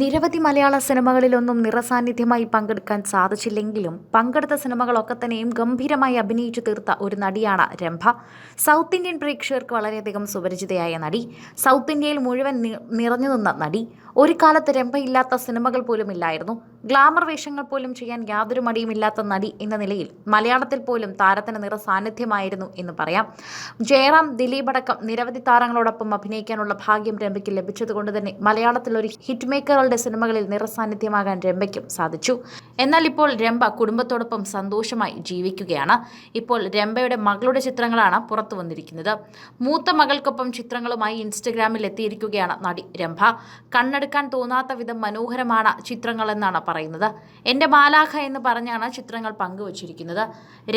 നിരവധി മലയാള സിനിമകളിലൊന്നും നിറസാന്നിധ്യമായി പങ്കെടുക്കാൻ സാധിച്ചില്ലെങ്കിലും പങ്കെടുത്ത സിനിമകളൊക്കെ തന്നെയും ഗംഭീരമായി അഭിനയിച്ചു തീർത്ത ഒരു നടിയാണ് രംഭ. സൗത്ത് ഇന്ത്യൻ പ്രേക്ഷകർക്ക് വളരെയധികം സുപരിചിതയായ നടി. സൗത്ത് ഇന്ത്യയിൽ മുഴുവൻ നിറഞ്ഞു നിന്ന നടി. ഒരു കാലത്ത് രംഭയില്ലാത്ത സിനിമകൾ പോലും ഇല്ലായിരുന്നു. ഗ്ലാമർ വേഷങ്ങൾ പോലും ചെയ്യാൻ യാതൊരു മടിയുമില്ലാത്ത നടി എന്ന നിലയിൽ മലയാളത്തിൽ പോലും താരത്തിന് നിറ സാന്നിധ്യമായിരുന്നു എന്ന് പറയാം. ജയറാം ദിലീപ് അടക്കം നിരവധി താരങ്ങളോടൊപ്പം അഭിനയിക്കാനുള്ള ഭാഗ്യം രംഭയ്ക്ക് ലഭിച്ചതുകൊണ്ട് തന്നെ മലയാളത്തിൽ ഒരു ഹിറ്റ് മേക്കറുടെ സിനിമകളിൽ നിറസാന്നിധ്യമാകാൻ രംഭയ്ക്കും സാധിച്ചു. എന്നാൽ ഇപ്പോൾ രംഭ കുടുംബത്തോടൊപ്പം സന്തോഷമായി ജീവിക്കുകയാണ്. ഇപ്പോൾ രംഭയുടെ മകളുടെ ചിത്രങ്ങളാണ് പുറത്തു വന്നിരിക്കുന്നത്. മൂത്ത മകൾക്കൊപ്പം ചിത്രങ്ങളുമായി ഇൻസ്റ്റഗ്രാമിൽ എത്തിയിരിക്കുകയാണ് നടി രംഭ. കണ്ണെടുക്കാൻ തോന്നാത്ത വിധം മനോഹരമാണ് ചിത്രങ്ങളെന്നാണ് പറയുന്നത്. എന്റെ മാലാഖ എന്ന് പറഞ്ഞാണ് ചിത്രങ്ങൾ പങ്കുവച്ചിരിക്കുന്നത്.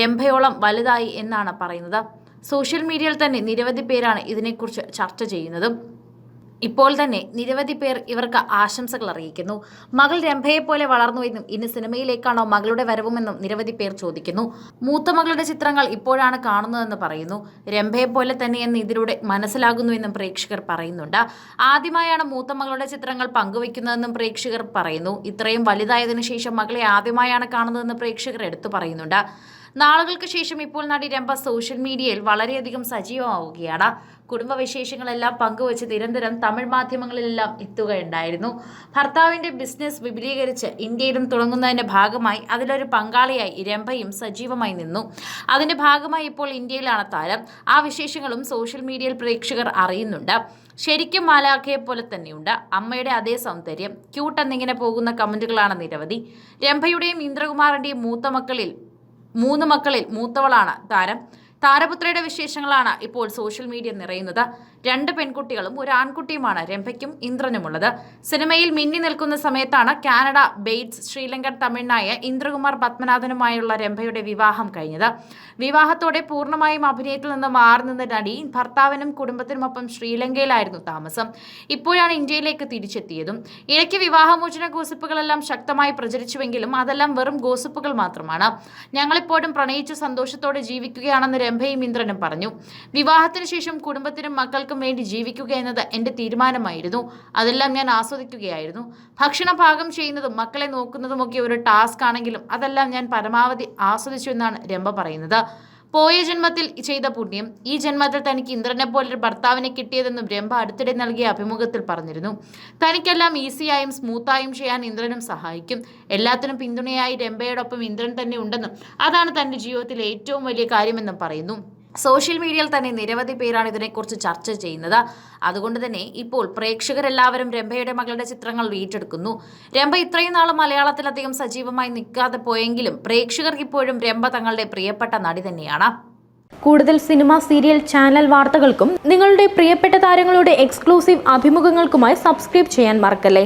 രംഭയോളം വലുതായി എന്നാണ് പറയുന്നത്. സോഷ്യൽ മീഡിയയിൽ തന്നെ നിരവധി പേരാണ് ഇതിനെക്കുറിച്ച് ചർച്ച ചെയ്യുന്നതും. ഇപ്പോൾ തന്നെ നിരവധി പേർ ഇവർക്ക് ആശംസകൾ അറിയിക്കുന്നു. മകൾ രംഭയെ പോലെ വളർന്നു വളർന്നുവെന്നും ഇനി സിനിമയിലേക്കാണോ മകളുടെ വരവുമെന്നും നിരവധി പേർ ചോദിക്കുന്നു. മൂത്ത മകളുടെ ചിത്രങ്ങൾ ഇപ്പോഴാണ് കാണുന്നതെന്ന് പറയുന്നു. രംഭയെ പോലെ തന്നെയെന്ന് ഇതിലൂടെ മനസ്സിലാകുന്നുവെന്നും പ്രേക്ഷകർ പറയുന്നുണ്ട്. ആദ്യമായാണ് മൂത്ത മകളുടെ ചിത്രങ്ങൾ പങ്കുവെക്കുന്നതെന്നും പ്രേക്ഷകർ പറയുന്നു. ഇത്രയും വലുതായതിനു ശേഷം മകളെ ആദ്യമായാണ് കാണുന്നതെന്ന് പ്രേക്ഷകർ എടുത്തു പറയുന്നുണ്ട്. നാളുകൾക്ക് ശേഷം ഇപ്പോൾ നടി രംഭ സോഷ്യൽ മീഡിയയിൽ വളരെയധികം സജീവമാവുകയാണ്. കുടുംബവിശേഷങ്ങളെല്ലാം പങ്കുവച്ച് നിരന്തരം തമിഴ് മാധ്യമങ്ങളിലെല്ലാം എത്തുകയുണ്ടായിരുന്നു. ഭർത്താവിന്റെ ബിസിനസ് വിപുലീകരിച്ച് ഇന്ത്യയിലും തുടങ്ങുന്നതിന്റെ ഭാഗമായി അതിലൊരു പങ്കാളിയായി രംഭയും സജീവമായി നിന്നു. അതിന്റെ ഭാഗമായി ഇപ്പോൾ ഇന്ത്യയിലാണ് താരം. ആ വിശേഷങ്ങളും സോഷ്യൽ മീഡിയയിൽ പ്രേക്ഷകർ അറിയുന്നുണ്ട്. ശരിക്കും മാലാഖയെ പോലെ തന്നെയുണ്ട്. അമ്മയുടെ അതേ സൗന്ദര്യം ക്യൂട്ട് എന്നിങ്ങനെ പോകുന്ന കമന്റുകളാണ് നിരവധി. രംഭയുടെയും ഇന്ദ്രകുമാറിന്റെയും മൂത്ത മക്കളിൽ മൂന്ന് മക്കളിൽ മൂത്തവളാണ് താരം. താരപുത്രയുടെ വിശേഷങ്ങളാണ് ഇപ്പോൾ സോഷ്യൽ മീഡിയ നിറയുന്നത്. രണ്ട് പെൺകുട്ടികളും ഒരു ആൺകുട്ടിയുമാണ് രംഭയ്ക്കും ഇന്ദ്രനുമുള്ളത്. സിനിമയിൽ മിന്നി നിൽക്കുന്ന സമയത്താണ് കാനഡ ബെയ്റ്റ്സ് ശ്രീലങ്കൻ തമിഴ്നായ ഇന്ദ്രകുമാർ പത്മനാഥനുമായുള്ള രംഭയുടെ വിവാഹം കഴിഞ്ഞത്. വിവാഹത്തോടെ പൂർണമായും അഭിനയത്തിൽ നിന്ന് മാറി നിന്ന നടി ഭർത്താവിനും കുടുംബത്തിനുമൊപ്പം ശ്രീലങ്കയിലായിരുന്നു താമസം. ഇപ്പോഴാണ് ഇന്ത്യയിലേക്ക് തിരിച്ചെത്തിയതും. ഇടയ്ക്ക് വിവാഹമോചന ഗോസിപ്പുകളെല്ലാം ശക്തമായി പ്രചരിച്ചുവെങ്കിലും അതെല്ലാം വെറും ഗോസിപ്പുകൾ മാത്രമാണ്. ഞങ്ങളിപ്പോഴും പ്രണയിച്ച് സന്തോഷത്തോടെ ജീവിക്കുകയാണെന്ന് രംഭയും ഇന്ദ്രനും പറഞ്ഞു. വിവാഹത്തിന് ശേഷം കുടുംബത്തിനും മക്കൾക്കും വേണ്ടി ജീവിക്കുക എന്നത് എന്റെ തീരുമാനമായിരുന്നു. അതെല്ലാം ഞാൻ ആസ്വദിക്കുകയായിരുന്നു. ഭക്ഷണ പാകം ചെയ്യുന്നതും മക്കളെ നോക്കുന്നതുമൊക്കെ ഒരു ടാസ്ക് ആണെങ്കിലും അതെല്ലാം ഞാൻ പരമാവധി ആസ്വദിച്ചു എന്നാണ് രംഭ പറയുന്നത്. പോയ ജന്മത്തിൽ ചെയ്ത പുണ്യം ഈ ജന്മത്തിൽ തനിക്ക് ഇന്ദ്രനെ പോലൊരു ഭർത്താവിനെ കിട്ടിയതെന്നും രംഭ അടുത്തിടെ നൽകിയ അഭിമുഖത്തിൽ പറഞ്ഞിരുന്നു. തനിക്കെല്ലാം ഈസിയായും സ്മൂത്തായും ചെയ്യാൻ ഇന്ദ്രനും സഹായിക്കും. എല്ലാത്തിനും പിന്തുണയായി രംഭയോടൊപ്പം ഇന്ദ്രൻ തന്നെ ഉണ്ടെന്നും അതാണ് തന്റെ ജീവിതത്തിലെ ഏറ്റവും വലിയ കാര്യമെന്നും പറയുന്നു. സോഷ്യൽ മീഡിയയിൽ തന്നെ നിരവധി പേരാണ് ഇതിനെക്കുറിച്ച് ചർച്ച ചെയ്യുന്നത്. അതുകൊണ്ട് തന്നെ ഇപ്പോൾ പ്രേക്ഷകരെല്ലാവരും രംഭയുടെ മകളുടെ ചിത്രങ്ങൾ വീട്ടെടുക്കുന്നു രംഭ ഇത്രയും നാൾ മലയാളത്തിൽ അധികം സജീവമായി നിൽക്കാതെ പോയെങ്കിലും പ്രേക്ഷകർക്ക് ഇപ്പോഴും രംഭ തങ്ങളുടെ പ്രിയപ്പെട്ട നടി തന്നെയാണ്. കൂടുതൽ സിനിമ സീരിയൽ ചാനൽ വാർത്തകൾക്കും നിങ്ങളുടെ പ്രിയപ്പെട്ട താരങ്ങളുടെ എക്സ്ക്ലൂസീവ് അഭിമുഖങ്ങൾക്കുമായി സബ്സ്ക്രൈബ് ചെയ്യാൻ മറക്കല്ലേ?